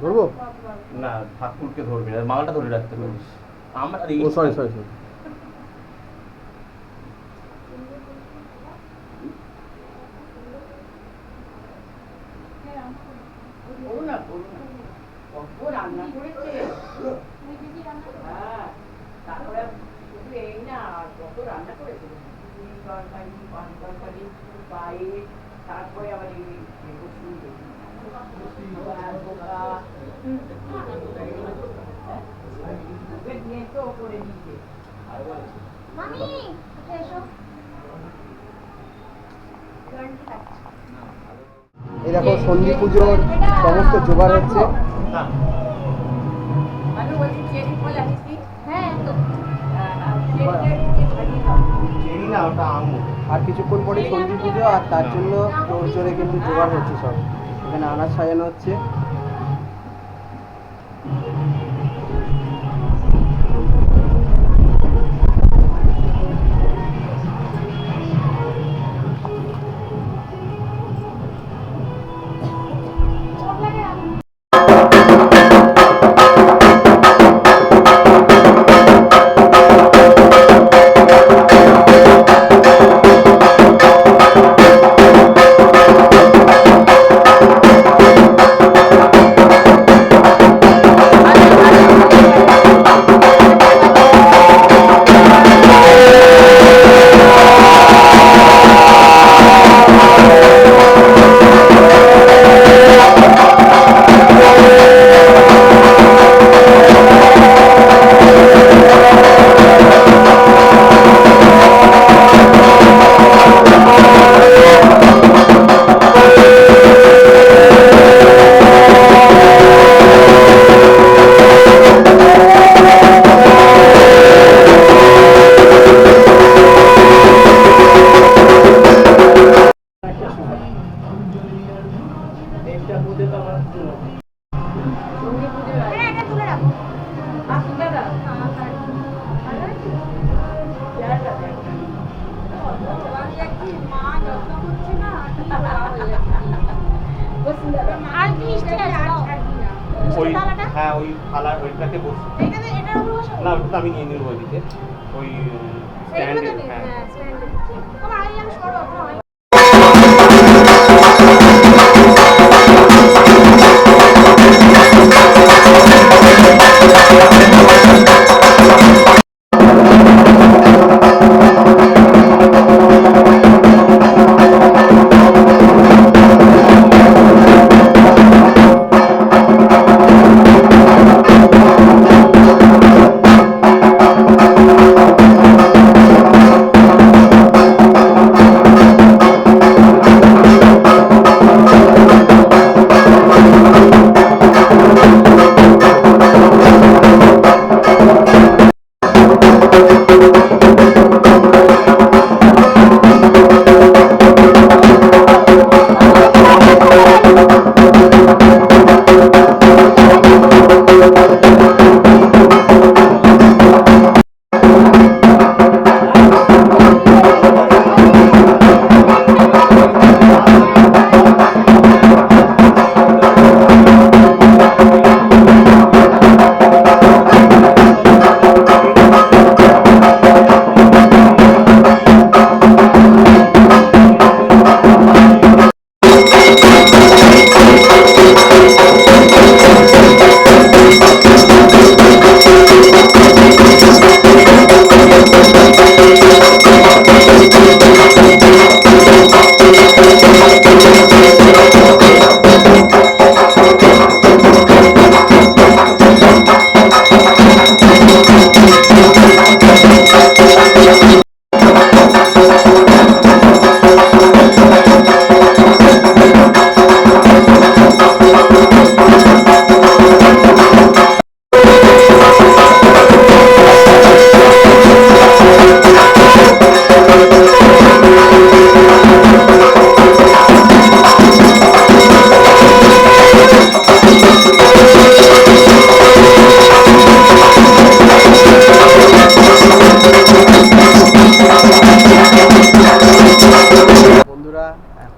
ধরবো? তারপর না ঠাকুরকে ধরবি না মালটা ধরে রাখতে পারিস আমার ও সরি সরি সরি? হ্যাঁ তারপরে শুধু এই না কত রান্না করেছে। পুরি তরকারি তরকারি পায়েস তারপরে আবার এই। হ্যাঁ? এই দেখো সন্ধি পুজোর সমস্ত জোগাড় হচ্ছে আনিস নি? হ্যাঁ ওটা আর কিছুক্ষণ পরে সন্ধি পুজো, আর তার জন্য জোরে কিন্তু জোগাড় হচ্ছে সব। এখানে আনাজ সাজানো হচ্ছে। ওই হ্যাঁ ওই থালা ওইটাতে বস? না ওটা আমি নিয়ে নেব ওইদিকে। ওই স্ট্যান্ডে হ্যাঁ।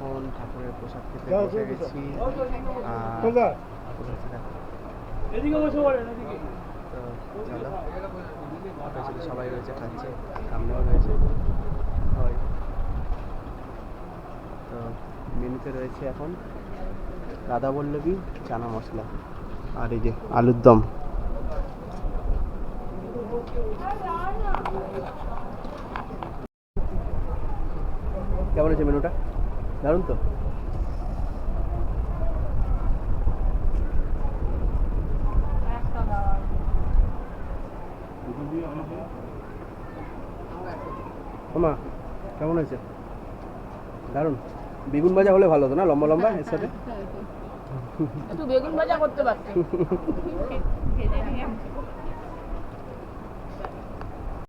হ্যাঁ, ঠাকুরের আমি- খেতে বসে গেছি। সবাই রয়েছে খাচ্ছে সামনেও রয়েছে। হয়। তো মেনুতে রয়েছে এখন রাধা বল্লভী চানা মশলা আর এই যে আলুর দম। কেমন আছে মেনুটা? দারুণ তো। ওমা কেমন হয়েছে? দারুণ। বেগুন ভাজা হলে ভালো হতো না লম্বা লম্বা এর সাথে? একটু বেগুন ভাজা করতে পারতে